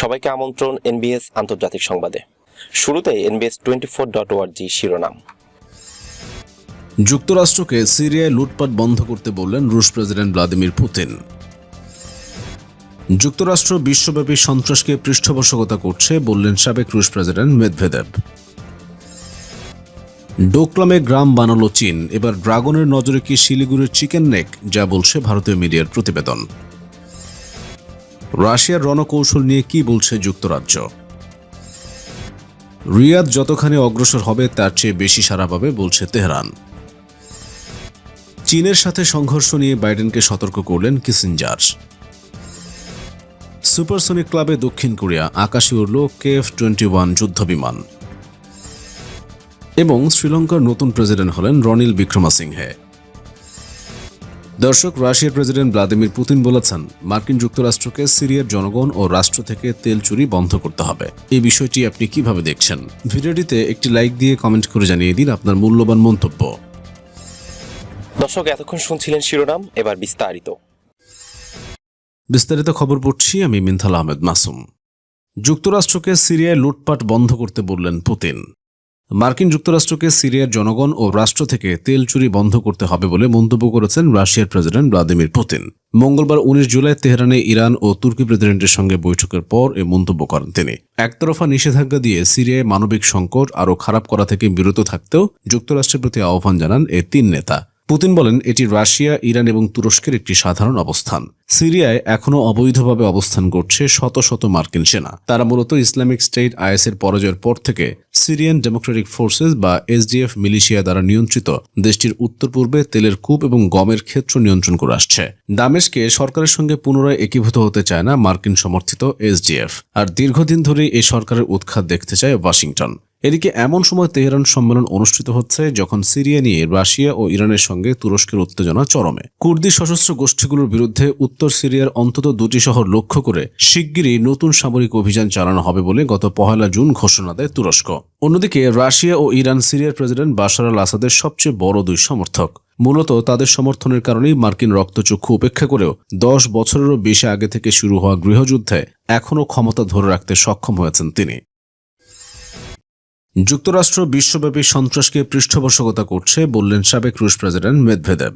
সবাইকে আমন্ত্রণ এনবিএস আন্তর্জাতিক সংবাদে। শুরুতে এনবিএস টোয়েন্টি ফোর ডট ওয়ার্জি শিরোনাম। যুক্তরাষ্ট্রকে সিরিয়ায় লুটপাট বন্ধ করতে বললেন রুশ প্রেসিডেন্ট ভ্লাদিমির পুতিন। যুক্তরাষ্ট্র বিশ্বব্যাপী সন্ত্রাসকে পৃষ্ঠপোষকতা করছে বললেন সাবেক রুশ প্রেসিডেন্ট মেদভেদেব ডোকলামে গ্রাম বানালো চীন, এবার ড্রাগনের নজরে কি শিলিগুড়ির চিকেন নেক, যা বলছে ভারতীয় মিডিয়ার প্রতিবেদন। রাশিয়ার রণকৌশল নিয়ে কি বলছে যুক্তরাজ্য? রিয়াদ যতখানি অগ্রসর হবে, তার চেয়ে বেশি সাড়া পাবে, বলছে তেহরান। চীনের সাথে সংঘর্ষ নিয়ে বাইডেনকে সতর্ক করলেন কিসিঞ্জার। সুপারসনিক ক্লাবে দক্ষিণ কোরিয়া, আকাশে উড়ল কেএফ টোয়েন্টি ওয়ান যুদ্ধবিমান। এবং শ্রীলঙ্কার নতুন প্রেসিডেন্ট হলেন রনিল বিক্রমাসিংহে। দর্শক রাশিয়ার প্রেসিডেন্ট ভ্লাদিমির পুতিন বলেছেন মার্কিন যুক্তরাষ্ট্রকে সিরিয়ার জনগণ ও রাষ্ট্র থেকে তেল চুরি বন্ধ করতে হবে। এই বিষয়টি আপনি কীভাবে দেখছেন? ভিডিওটিতে একটি লাইক দিয়ে কমেন্ট করে জানিয়ে দিন আপনার মূল্যবান মন্তব্য। দর্শক এতক্ষণ শুনছিলেন শিরোনাম এবার বিস্তারিত। বিস্তারিত খবর পড়ছি আমি মিনথাল আহমেদ মাসুম। যুক্তরাষ্ট্রকে সিরিয়ায় লুটপাট বন্ধ করতে বললেন পুতিন। মার্কিন যুক্তরাষ্ট্রকে সিরিয়ার জনগণ ও রাষ্ট্র থেকে তেল চুরি বন্ধ করতে হবে বলে মন্তব্য করেছেন রাশিয়ার প্রেসিডেন্ট ভ্লাদিমির পুতিন। মঙ্গলবার উনিশ জুলাই তেহরানে ইরান ও তুর্কি প্রেসিডেন্টের সঙ্গে বৈঠকের পর এ মন্তব্য করেন তিনি। একতরফা নিষেধাজ্ঞা দিয়ে সিরিয়ায় মানবিক সংকট আরও খারাপ করা থেকে বিরত থাকতেও যুক্তরাষ্ট্রের প্রতি আহ্বান জানান এই তিন নেতা। পুতিন বলেন, এটি রাশিয়া, ইরান এবং তুরস্কের একটি সাধারণ অবস্থান। সিরিয়ায় এখনও অবৈধভাবে অবস্থান করছে শত শত মার্কিন সেনা। তারা মূলত ইসলামিক স্টেট আইএসের পরাজয়ের পর থেকে সিরিয়ান ডেমোক্রেটিক ফোর্সেস বা এসডিএফ মিলিশিয়া দ্বারা নিয়ন্ত্রিত দেশটির উত্তর পূর্বে তেলের কূপ এবং গমের ক্ষেত্র নিয়ন্ত্রণ করে আসছে। দামেশকে সরকারের সঙ্গে পুনরায় একীভূত হতে চায় না মার্কিন সমর্থিত এসডিএফ। আর দীর্ঘদিন ধরেই এই সরকারের উৎখাত দেখতে চায় ওয়াশিংটন। এদিকে এমন সময় তেহরান সম্মেলন অনুষ্ঠিত হচ্ছে যখন সিরিয়া নিয়ে রাশিয়া ও ইরানের সঙ্গে তুরস্কের উত্তেজনা চরমে। কুর্দি সশস্ত্র গোষ্ঠীগুলোর বিরুদ্ধে উত্তর সিরিয়ার অন্তত দুটি শহর লক্ষ্য করে শিগগিরই নতুন সামরিক অভিযান চালানো হবে বলে গত পহেলা জুন ঘোষণা দেয় তুরস্ক। অন্যদিকে রাশিয়া ও ইরান সিরিয়ার প্রেসিডেন্ট বাশার আল আসাদের সবচেয়ে বড় দুই সমর্থক। মূলত তাদের সমর্থনের কারণেই মার্কিন রক্তচক্ষু উপেক্ষা করেও দশ বছরেরও বেশি আগে থেকে শুরু হওয়া গৃহযুদ্ধে এখনও ক্ষমতা ধরে রাখতে সক্ষম হয়েছেন তিনি। যুক্তরাষ্ট্র বিশ্বব্যাপী সন্ত্রাসকে পৃষ্ঠপোষকতা করছে, বললেন সাবেক রুশ প্রেসিডেন্ট মেদভেদেব।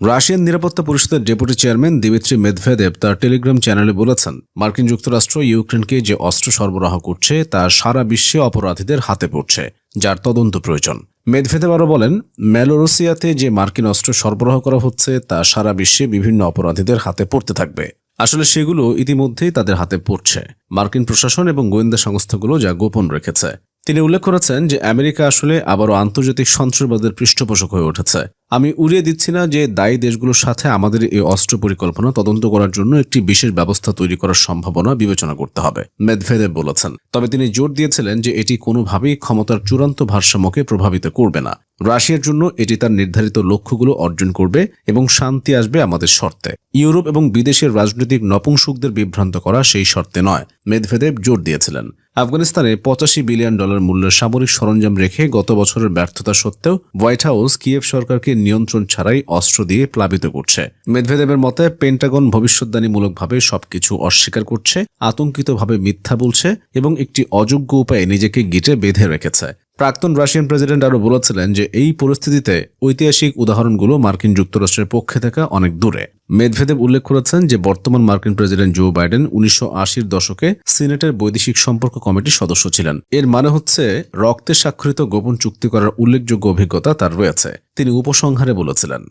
রাশিয়ান নিরাপত্তা পরিষদের ডেপুটি চেয়ারম্যান দিমিত্রি মেদভেদেব তার টেলিগ্রাম চ্যানেলে বলেছেন, মার্কিন যুক্তরাষ্ট্র ইউক্রেনকে যে অস্ত্র সরবরাহ করছে, তা সারা বিশ্বে অপরাধীদের হাতে পড়ছে, যার তদন্ত প্রয়োজন। মেদভেদেব আরও বলেন ম্যালোরোসিয়াতে যে মার্কিন অস্ত্র সরবরাহ করা হচ্ছে, তা সারা বিশ্বে বিভিন্ন অপরাধীদের হাতে পড়তে থাকবে। আসলে সেগুলো ইতিমধ্যেই তাদের হাতে পড়ছে। মার্কিন প্রশাসন এবং গোয়েন্দা সংস্থাগুলো যা গোপন রেখেছে। তিনি উল্লেখ করেছেন যে আমেরিকা আসলে আবারও আন্তর্জাতিক সন্ত্রাসবাদের পৃষ্ঠপোষক হয়ে উঠেছে। আমি উড়িয়ে দিচ্ছি না যে দায়ী দেশগুলোর সাথে আমাদের এই অস্ত্র পরিকল্পনা তদন্ত করার জন্য একটি বিশেষ ব্যবস্থা তৈরি করার সম্ভাবনা বিবেচনা করতে হবে, মেদভেদেব বলেছেন। তবে তিনি জোর দিয়েছিলেন যে এটি কোনোভাবেই ক্ষমতার চূড়ান্ত ভারসাম্যকে প্রভাবিত করবে না। রাশিয়ার জন্য এটি তার নির্ধারিত লক্ষ্যগুলো অর্জন করবে এবং শান্তি আসবে আমাদের শর্তে। ইউরোপ এবং বিদেশের রাজনৈতিক নপুংসুকদের বিভ্রান্ত করা সেই শর্তে নয়, মেদভেদেব জোর দিয়েছিলেন। আফগানিস্তানে পঁচাশি বিলিয়ন ডলার মূল্যের সামরিক সরঞ্জাম রেখে গত বছরের ব্যর্থতা সত্ত্বেও হোয়াইট হাউস কিয়েভ সরকারকে নিয়ন্ত্রণ ছাড়াই অস্ত্র দিয়ে প্লাবিত করছে। মেদভেদেবের মতে পেন্টাগন ভবিষ্যদ্বাণীমূলকভাবে সবকিছু অস্বীকার করছে, আতঙ্কিতভাবে মিথ্যা বলছে এবং একটি অযোগ্য উপায়ে নিজেকে গিটে বেঁধে রেখেছে। প্রাক্তন রাশিয়ান প্রেসিডেন্ট আরও বলেছিলেন যে এই পরিস্থিতিতে ঐতিহাসিক উদাহরণগুলো মার্কিন যুক্তরাষ্ট্রের পক্ষে থাকা অনেক দূরে। মেদভেদেব উল্লেখ করেছেন যে বর্তমান মার্কিন প্রেসিডেন্ট জো বাইডেন উনিশশো আশির দশকে সিনেটের বৈদেশিক সম্পর্ক কমিটির সদস্য ছিলেন। এর মানে হচ্ছে রক্তে স্বাক্ষরিত গোপন চুক্তি করার উল্লেখযোগ্য অভিজ্ঞতা তার রয়েছে, তিনি উপসংহারে বলেছিলেন।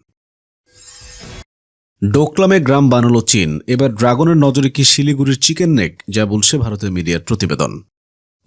ডোকলামে গ্রাম বানালো চীন, এবার ড্রাগনের নজরে কি শিলিগুড়ির চিকেন নেক, যা বলছে ভারতের মিডিয়ার প্রতিবেদন।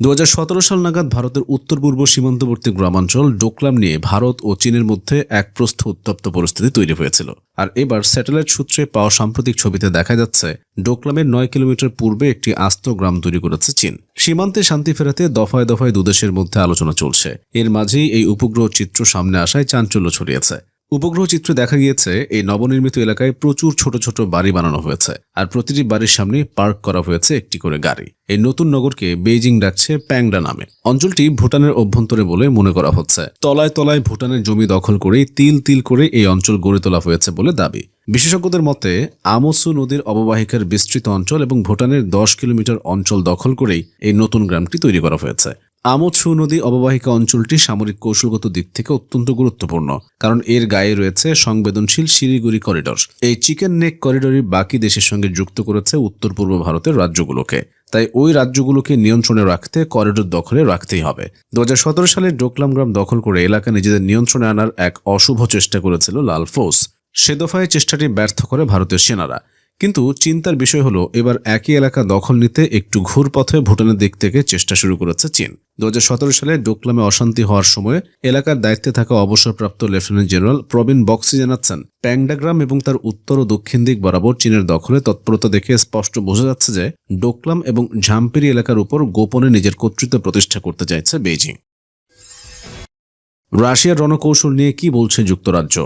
দু হাজার সতেরো সাল নাগাদ ভারতের উত্তর পূর্ব সীমান্তবর্তী গ্রামাঞ্চল ডোকলাম নিয়ে ভারত ও চীনের মধ্যে এক প্রস্থ উত্তপ্ত পরিস্থিতি তৈরি হয়েছিল। আর এবার স্যাটেলাইট সূত্রে পাওয়া সাম্প্রতিক ছবিতে দেখা যাচ্ছে, ডোকলামের নয় কিলোমিটার পূর্বে একটি আস্ত গ্রাম তৈরি করেছে চীন। সীমান্তে শান্তি ফেরাতে দফায় দফায় দুদেশের মধ্যে আলোচনা চলছে। এর মাঝেই এই উপগ্রহ চিত্র সামনে আসায় চাঞ্চল্য ছড়িয়েছে। উপগ্রহ চিত্রে দেখা গিয়েছে, এই নবনির্মিত এলাকায় প্রচুর ছোট ছোট বাড়ি বানানো হয়েছে আর প্রতিটি বাড়ির সামনে পার্ক করা হয়েছে একটি করে গাড়ি। এই নতুন নগরকে বেইজিং ডাকছে প্যাংডা নামে। অঞ্চলটি ভুটানের অভ্যন্তরে বলে মনে করা হচ্ছে। তলায় তলায় ভুটানের জমি দখল করে তিল তিল করে এই অঞ্চল গড়ে তোলা হয়েছে বলে দাবি। বিশেষজ্ঞদের মতে, আমসু নদীর অববাহিকার বিস্তৃত অঞ্চল এবং ভুটানের দশ কিলোমিটার অঞ্চল দখল করেই এই নতুন গ্রামটি তৈরি করা হয়েছে। আমোৎসু নদী অববাহিকা অঞ্চলটি সামরিক কৌশলগত দিক থেকে অত্যন্ত গুরুত্বপূর্ণ, কারণ এর গায়ে রয়েছে সংবেদনশীল শিলিগুড়ি করিডর এই চিকেন নেক করিডরই বাকি দেশের সঙ্গে যুক্ত করেছে উত্তর পূর্ব ভারতের রাজ্যগুলোকে। তাই ওই রাজ্যগুলোকে নিয়ন্ত্রণে রাখতে করিডোর দখলে রাখতেই হবে। দু হাজার সতেরো সালে ডোকলাম গ্রাম দখল করে এলাকা নিজেদের নিয়ন্ত্রণে আনার এক অশুভ চেষ্টা করেছিল লাল ফোর্স সে দফায় চেষ্টাটি ব্যর্থ করে ভারতীয় সেনারা। কিন্তু চিন্তার বিষয় হলো, এবার একই এলাকা দখল নিতে একটু ঘুরপথে ভুটানের দিক থেকে চেষ্টা শুরু করেছে চীন। দু হাজার সতেরো সালে ডোকলামে অশান্তি হওয়ার সময় এলাকার দায়িত্বে থাকা অবসরপ্রাপ্ত লেফটেন্যান্ট জেনারেল প্রবীণ বক্সি জানাচ্ছেন, প্যাংডাগ্রাম এবং তার উত্তর ও দক্ষিণ দিক বরাবর চীনের দখলে তৎপরতা দেখে স্পষ্ট বোঝা যাচ্ছে যে ডোকলাম এবং ঝাম্পিরি এলাকার উপর গোপনে নিজের কর্তৃত্ব প্রতিষ্ঠা করতে চাইছে বেইজিং। রাশিয়ার রণকৌশল নিয়ে কি বলছে যুক্তরাজ্য?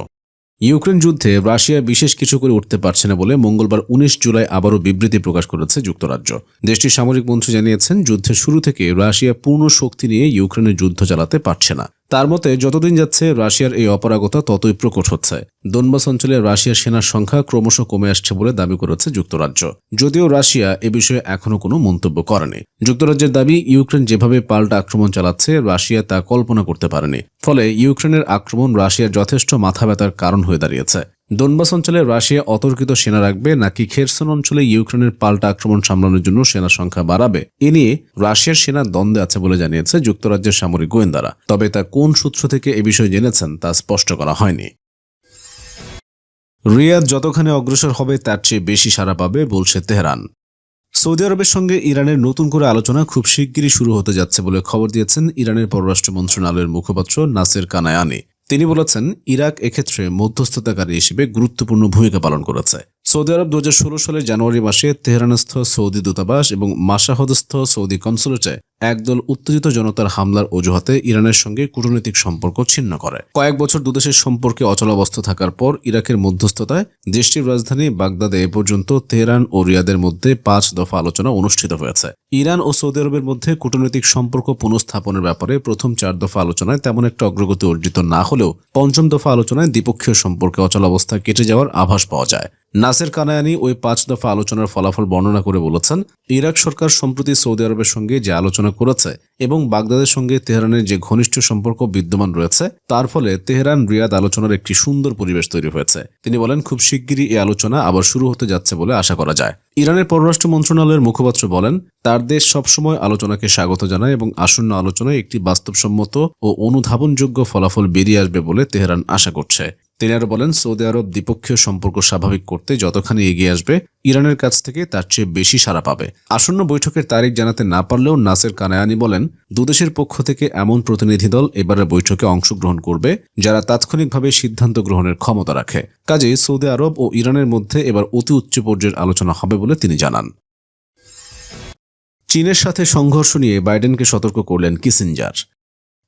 ইউক্রেন যুদ্ধে রাশিয়া বিশেষ কিছু করে উঠতে পারছে না বলে মঙ্গলবার উনিশ জুলাই আবারও বিবৃতি প্রকাশ করেছে যুক্তরাজ্য। দেশটির সামরিক মন্ত্রী জানিয়েছেন, যুদ্ধের শুরু থেকে রাশিয়া পূর্ণ শক্তি নিয়ে ইউক্রেনের যুদ্ধ চালাতে পারছে না। তার মতে, যতদিন যাচ্ছে, রাশিয়ার এই অপরাগতা ততই প্রকট হচ্ছে। দনবাস অঞ্চলে রাশিয়ার সেনার সংখ্যা ক্রমশ কমে আসছে বলে দাবি করেছে যুক্তরাজ্য। যদিও রাশিয়া এ বিষয়ে এখনও কোনো মন্তব্য করেনি। যুক্তরাজ্যের দাবি, ইউক্রেন যেভাবে পাল্টা আক্রমণ চালাচ্ছে, রাশিয়া তা কল্পনা করতে পারেনি। ফলে ইউক্রেনের আক্রমণ রাশিয়ার যথেষ্ট মাথা ব্যথার কারণ হয়ে দাঁড়িয়েছে। দোনবাস অঞ্চলে রাশিয়া অতর্কিত সেনা রাখবে, নাকি খেরসন অঞ্চলে ইউক্রেনের পাল্টা আক্রমণ সামলানোর জন্য সেনা সংখ্যা বাড়াবে? এ নিয়ে রাশিয়ার সেনা দ্বন্দ্বে আছে বলে জানিয়েছে যুক্তরাজ্যের সামরিক গোয়েন্দারা। তবে তা কোন সূত্র থেকে এ বিষয়ে জেনেছেন তা স্পষ্ট করা হয়নি। রিয়াদ যতখানি অগ্রসর হবে, তার চেয়ে বেশি সাড়া পাবে, বলছে তেহরান। সৌদি আরবের সঙ্গে ইরানের নতুন করে আলোচনা খুব শিগগিরই শুরু হতে যাচ্ছে বলে খবর দিয়েছেন ইরানের পররাষ্ট্র মন্ত্রণালয়ের মুখপাত্র নাসের কানায়ানি। তিনি বলেছেন, ইরাক এক্ষেত্রে মধ্যস্থতাকারী হিসেবে গুরুত্বপূর্ণ ভূমিকা পালন করেছে। সৌদি আরব দু হাজার ষোলো সালের জানুয়ারি মাসে তেহরানস্থ সৌদি দূতাবাস এবং মাসাহদস্থ সৌদি কনসুলেটে একদল উত্তেজিত জনতার হামলার অজুহাতে ইরানের সঙ্গে কূটনৈতিক সম্পর্ক ছিন্ন করে। কয়েক বছর দুদেশের সম্পর্কে অচলাবস্থা থাকার পর ইরাকের মধ্যস্থতায় দেশটির রাজধানী বাগদাদে এ পর্যন্ত তেহরান ও রিয়াদের মধ্যে পাঁচ দফা আলোচনা অনুষ্ঠিত হয়েছে। ইরান ও সৌদি আরবের মধ্যে কূটনৈতিক সম্পর্ক পুনঃস্থাপনের ব্যাপারে প্রথম চার দফা আলোচনায় তেমন একটা অগ্রগতি অর্জিত না হলেও পঞ্চম দফা আলোচনায় দ্বিপক্ষীয় সম্পর্কে অচলাবস্থা কেটে যাওয়ার আভাস পাওয়া যায়। নাসের কানায়ানি ওই পাঁচ দফা আলোচনার ফলাফল বর্ণনা করে বলেছেন, ইরাক সরকার সম্প্রতি সৌদি আরবের সঙ্গে যে আলোচনা করেছে এবং বাগদাদের সঙ্গে তেহরানের যে ঘনিষ্ঠ সম্পর্ক বিদ্যমান রয়েছে, তার ফলে তেহরান রিয়াদ আলোচনার একটি সুন্দর পরিবেশ তৈরি হয়েছে। তিনি বলেন, খুব শিগগিরই এই আলোচনা আবার শুরু হতে যাচ্ছে বলে আশা করা যায়। ইরানের পররাষ্ট্র মন্ত্রণালয়ের মুখপাত্র বলেন, তার দেশ সবসময় আলোচনাকে স্বাগত জানায় এবং আসন্ন আলোচনায় একটি বাস্তবসম্মত ও অনুধাবনযোগ্য ফলাফল বেরিয়ে আসবে বলে তেহরান আশা করছে। তিনি আরও বলেন, সৌদি আরব দ্বিপক্ষীয় সম্পর্ক স্বাভাবিক করতে যতখানি এগিয়ে আসবে, ইরানের কাছ থেকে তার চেয়ে বেশি সাড়া পাবে। আসন্ন বৈঠকের তারিখ জানাতে না পারলেও নাসের কানায়ানি বলেন, দুদেশের পক্ষ থেকে এমন প্রতিনিধি দল এবারের বৈঠকে অংশগ্রহণ করবে, যারা তাৎক্ষণিকভাবে সিদ্ধান্ত গ্রহণের ক্ষমতা রাখে। কাজে সৌদি আরব ও ইরানের মধ্যে এবার অতি উচ্চ পর্যায়ের আলোচনা হবে বলে তিনি জানান। চীনের সাথে সংঘর্ষ নিয়ে বাইডেনকে সতর্ক করলেন কিসিঞ্জার।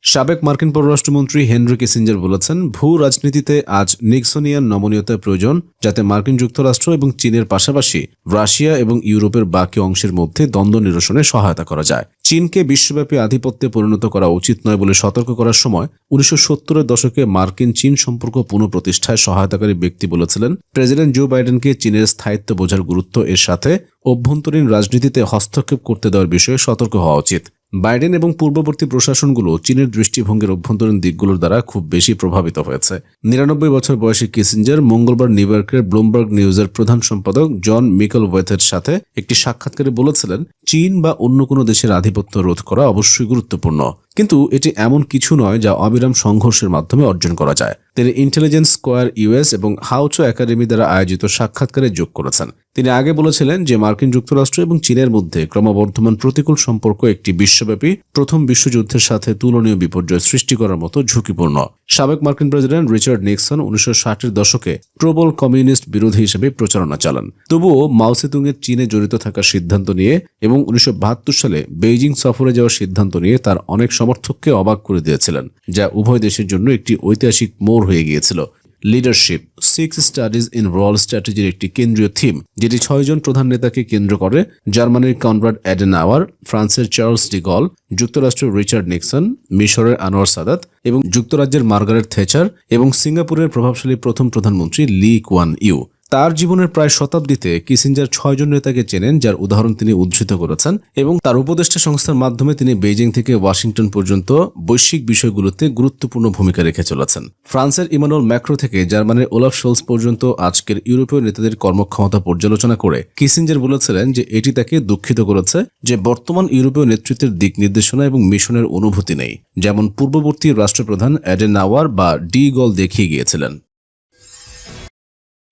সাবেক মার্কিন পররাষ্ট্রমন্ত্রী হেনরি কিসিঞ্জার বলেছেন, ভূ রাজনীতিতে আজ নিক্সোনিয়ান নমনীয়তার প্রয়োজন, যাতে মার্কিন যুক্তরাষ্ট্র এবং চীনের পাশাপাশি রাশিয়া এবং ইউরোপের বাকি অংশের মধ্যে দ্বন্দ্ব নিরসনে সহায়তা করা যায়। চীনকে বিশ্বব্যাপী আধিপত্যে পরিণত করা উচিত নয় বলে সতর্ক করার সময় উনিশশো সত্তরের দশকে মার্কিন চীন সম্পর্ক পুনঃপ্রতিষ্ঠায় সহায়তাকারী ব্যক্তি বলেছিলেন, প্রেসিডেন্ট জো বাইডেনকে চীনের স্থায়িত্ব বোঝার গুরুত্ব এর সাথে অভ্যন্তরীণ রাজনীতিতে হস্তক্ষেপ করতে দেওয়ার বিষয়ে সতর্ক হওয়া উচিত। বাইডেন এবং পূর্ববর্তী প্রশাসনগুলো চীনের দৃষ্টিভঙ্গির অভ্যন্তরীণ দিকগুলোর দ্বারা খুব বেশি প্রভাবিত হয়েছে। নিরানব্বই বছর বয়সী কিসিঞ্জার মঙ্গলবার নিউ ইয়র্কের ব্লুমবার্গ নিউজের প্রধান সম্পাদক জন মিকেল ওয়েথের সাথে একটি সাক্ষাৎকারে বলেছিলেন, চীন বা অন্য কোনো দেশের আধিপত্য রোধ করা অবশ্যই গুরুত্বপূর্ণ। কিন্তু এটি এমন কিছু নয় যা অবিরাম সংঘর্ষের মাধ্যমে অর্জন করা যায়। তিনি ইন্টেলিজেন্স স্কোয়ার ইউএস এবং হাউচো একাডেমি দ্বারা আয়োজিত সাক্ষাৎকারে যোগ করেছেন। তিনি আগে বলেছিলেন যে মার্কিন যুক্তরাষ্ট্র এবং চীনের মধ্যে ক্রমবর্ধমান প্রতিকূল সম্পর্ক একটি বিশ্বব্যাপী, প্রথম বিশ্বযুদ্ধের সাথে তুলনীয় বিপর্যয় সৃষ্টি করার মতো ঝুঁকিপূর্ণ। সাবেক মার্কিন প্রেসিডেন্ট রিচার্ড নিক্সন উনিশশো ষাটের দশকে প্রবল কমিউনিস্ট বিরোধী হিসেবে প্রচারণা চালান। তবুও মাওসেতুংয়ের চীনে জড়িত থাকার সিদ্ধান্ত নিয়ে এবং উনিশশো বাহাত্তর সালে বেইজিং সফরে যাওয়ার সিদ্ধান্ত নিয়ে তার অনেক সমর্থককে অবাক করে দিয়েছিলেন, যা উভয় দেশের জন্য একটি ঐতিহাসিক মোড় হয়ে গিয়েছিল। Leadership, six studies in world স্ট্র্যাটেজির একটি কেন্দ্রীয় থিম, যেটি ছয়জন প্রধান নেতাকে কেন্দ্র করে, জার্মানির কনরাড অ্যাডেন আওয়ার ফ্রান্সের চার্লস ডিগল যুক্তরাষ্ট্রের রিচার্ড নিক্সন, মিশরের আনোয়ার সাদাত এবং যুক্তরাজ্যের মার্গারেট থেচার এবং সিঙ্গাপুরের প্রভাবশালী প্রথম প্রধানমন্ত্রী লি কোয়ান ইউ। তার জীবনের প্রায় শতাব্দীতে কিসিঞ্জার ছয়জন নেতাকে চেনেন, যার উদাহরণ তিনি উদ্ধৃত করেছেন এবং তার উপদেষ্টা সংস্থার মাধ্যমে তিনি বেইজিং থেকে ওয়াশিংটন পর্যন্ত বৈশ্বিক বিষয়গুলোতে গুরুত্বপূর্ণ ভূমিকা রেখে চলেছেন। ফ্রান্সের ইমানুয়েল ম্যাক্রো থেকে জার্মানির ওলাফ শোলস পর্যন্ত আজকের ইউরোপীয় নেতাদের কর্মক্ষমতা পর্যালোচনা করে কিসিঞ্জার বলেছিলেন যে এটি তাকে দুঃখিত করেছে যে বর্তমান ইউরোপীয় নেতৃত্বের দিক নির্দেশনা এবং মিশনের অনুভূতি নেই, যেমন পূর্ববর্তী রাষ্ট্রপ্রধান অ্যাডেনাওয়ার বা ডি গল দেখিয়ে গিয়েছিলেন।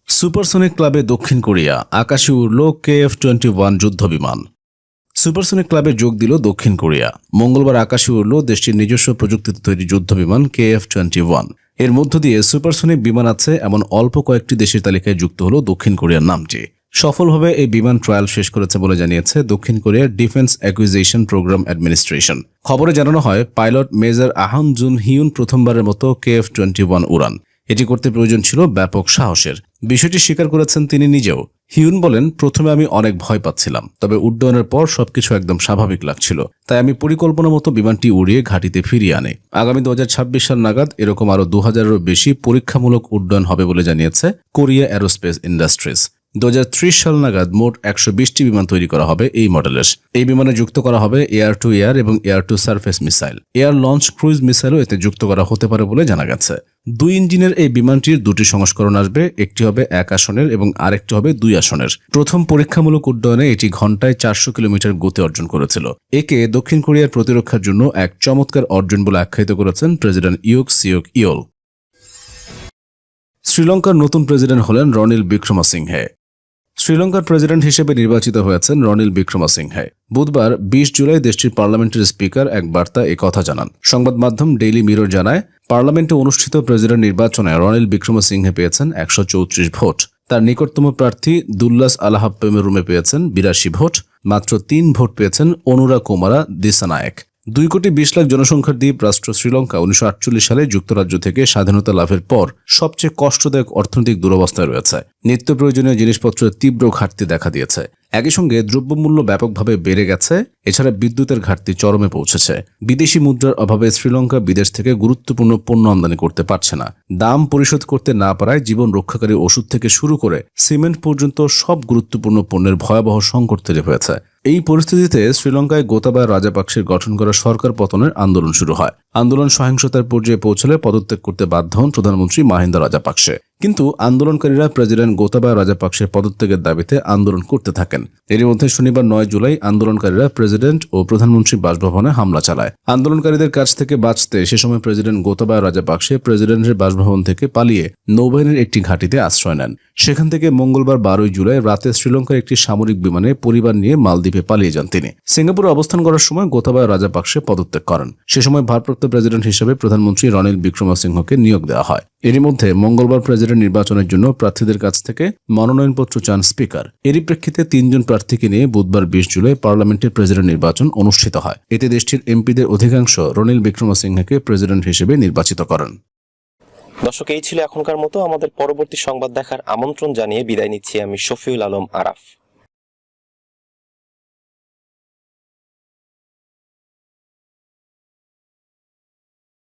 সুপারসনিক ক্লাবে দক্ষিণ কোরিয়া, আকাশে উড়ল কে এফ টোয়েন্টি ওয়ান যুদ্ধ বিমান সুপারসনিক ক্লাবে যোগ দিল দক্ষিণ কোরিয়া। মঙ্গলবার আকাশে উড়ল দেশটির নিজস্ব প্রযুক্তিতে তৈরি যুদ্ধ বিমান কে এফ টোয়েন্টি ওয়ানের মধ্য দিয়ে সুপারসনিক বিমান আছে এমন অল্প কয়েকটি দেশের তালিকায় যুক্ত হল দক্ষিণ কোরিয়ার নামটি। সফলভাবে এই বিমান ট্রায়াল শেষ করেছে বলে জানিয়েছে দক্ষিণ কোরিয়ার ডিফেন্স অ্যাকুইজিশন প্রোগ্রাম অ্যাডমিনিস্ট্রেশন। খবরে জানানো হয়, pilot major Ahn Jun Hyun প্রথমবারের মতো কে এফ টোয়েন্টি ওয়ান উড়ান। এটি করতে প্রয়োজন ছিল ব্যাপক সাহসের। বিষয়টি স্বীকার করেছেন তিনি নিজেও। হিউন বলেন, প্রথমে আমি অনেক ভয় পাচ্ছিলাম, তবে উড্ডয়নের পর সবকিছু একদম স্বাভাবিক লাগছিল। তাই আমি পরিকল্পনা মতো বিমানটি উড়িয়ে ঘাটিতে ফিরিয়ে আনে। আগামী দু হাজার ছাব্বিশ সাল নাগাদ এরকম আরও দু হাজারেরও বেশি পরীক্ষামূলক উড্ডয়ন হবে বলে জানিয়েছে কোরিয়া অ্যারোস্পেস ইন্ডাস্ট্রিজ। দু হাজার ত্রিশ সাল নাগাদ মোট একশো বিশটি বিমান তৈরি করা হবে এই মডেলের। এই বিমানে যুক্ত করা হবে এয়ার টু এয়ার এবং air to surface missile. Air launch cruise মিসাইলও এতে যুক্ত করা হতে পারে বলে জানা গেছে। দুই ইঞ্জিনের এই বিমানটির দুটি সংস্করণ আসবে, একটি হবে এক আসনের এবং আরেকটি হবে দুই আসনের। প্রথম পরীক্ষামূলক উড্ডয়নে এটি ঘন্টায় চারশো কিলোমিটার গতি অর্জন করেছিল। একে দক্ষিণ কোরিয়ার প্রতিরক্ষার জন্য এক চমৎকার অর্জন বলে আখ্যায়িত করেছেন প্রেসিডেন্ট ইয়োক সিওক ইয়োল। শ্রীলঙ্কার নতুন প্রেসিডেন্ট হলেন রনিল বিক্রমাসিংহে। শ্রীলঙ্কার প্রেসিডেন্ট হিসেবে নির্বাচিত হয়েছেন রনিল বিক্রমাসিংহে। বুধবার বিশ জুলাই দেশটির পার্লামেন্টের স্পিকার এক বার্তা কথা জানান। সংবাদ মাধ্যম ডেইলি মিরর জানায়, পার্লামেন্টে অনুষ্ঠিত প্রেসিডেন্ট নির্বাচনে রনিল বিক্রমসিংহে পেয়েছেন একশো চৌত্রিশ ভোট। তার নিকটতম প্রার্থী দুল্লাস আলাহাপ্পেমেরুমে পেয়েছেন বিরাশি ভোট। মাত্র তিন ভোট পেয়েছেন অনুরা কুমারা দিসানায়েক। দুই কোটি বিশ লাখ জনসংখ্যার দ্বীপ রাষ্ট্র শ্রীলঙ্কা উনিশশো আটচল্লিশ সালে যুক্তরাজ্য থেকে স্বাধীনতা লাভের পর সবচেয়ে কষ্টদায়ক অর্থনৈতিক দুরবস্থায় রয়েছে। নিত্য প্রয়োজনীয় জিনিসপত্রের তীব্র ঘাটতি দেখা দিয়েছে। একই সঙ্গে দ্রব্যমূল্য ব্যাপকভাবে বেড়ে গেছে, এছাড়া বিদ্যুতের ঘাটতি চরমে পৌঁছেছে। বিদেশি মুদ্রার অভাবে শ্রীলঙ্কা বিদেশ থেকে গুরুত্বপূর্ণ পণ্য আমদানি করতে পারছে না। দাম পরিশোধ করতে না পারায় জীবন রক্ষাকারী ওষুধ থেকে শুরু করে সিমেন্ট পর্যন্ত সব গুরুত্বপূর্ণ পণ্যের ভয়াবহ সংকট তৈরি হয়েছে। এই পরিস্থিতিতে শ্রীলঙ্কায় গোতাবায় রাজাপাকসের গঠন করা সরকার পতনের আন্দোলন শুরু হয়। আন্দোলন সহিংসতার পর্যায়ে পৌঁছলে পদত্যাগ করতে বাধ্য হন প্রধানমন্ত্রী মাহিন্দা রাজাপাকসে কিন্তু আন্দোলনকারীরা প্রেসিডেন্ট গোতাবায় রাজাপাকসের পদত্যাগের দাবিতে আন্দোলন করতে থাকেন। এরই মধ্যে শনিবার নয় জুলাই আন্দোলনকারীরা প্রেসিডেন্ট ও প্রধানমন্ত্রী বাসভবনে হামলা চালায়। আন্দোলনকারীদের কাছ থেকে বাঁচতে সে সময় প্রেসিডেন্ট গোতাবায় রাজাপাকসে প্রেসিডেন্টের বাসভবন থেকে পালিয়ে নৌবাহিনীর একটি ঘাঁটিতে আশ্রয় নেন। সেখান থেকে মঙ্গলবার বারোই জুলাই রাতে শ্রীলঙ্কার একটি সামরিক বিমানে পরিবার নিয়ে মালদ্বীপে পালিয়ে যান তিনি। সিঙ্গাপুরে অবস্থান করার সময় গোতাবায় রাজাপাকসে পদত্যাগ করেন। সে সময় ভারপ্রাপ্ত প্রেসিডেন্ট হিসেবে প্রধানমন্ত্রী রনিল বিক্রমসিংহকে নিয়োগ দেওয়া হয়। এরই মধ্যে মঙ্গলবার প্রেসিডেন্ট নির্বাচনের জন্য প্রার্থীদের কাছ থেকে মনোনয়নপত্র চান স্পিকার। এরই প্রেক্ষিতে তিনজন প্রার্থীকে নিয়ে বুধবার বিশ জুলাই পার্লামেন্টের প্রেসিডেন্ট নির্বাচন অনুষ্ঠিত হয়। এতে দেশটির এমপিদের অধিকাংশ রনিল বিক্রমসিংহকে প্রেসিডেন্ট হিসেবে নির্বাচিত করেন। দর্শক, এই ছিল এখনকার মতো। আমাদের পরবর্তী সংবাদ দেখার আমন্ত্রণ জানিয়ে বিদায় নিচ্ছি আমি শফিউল আলম আরাফ।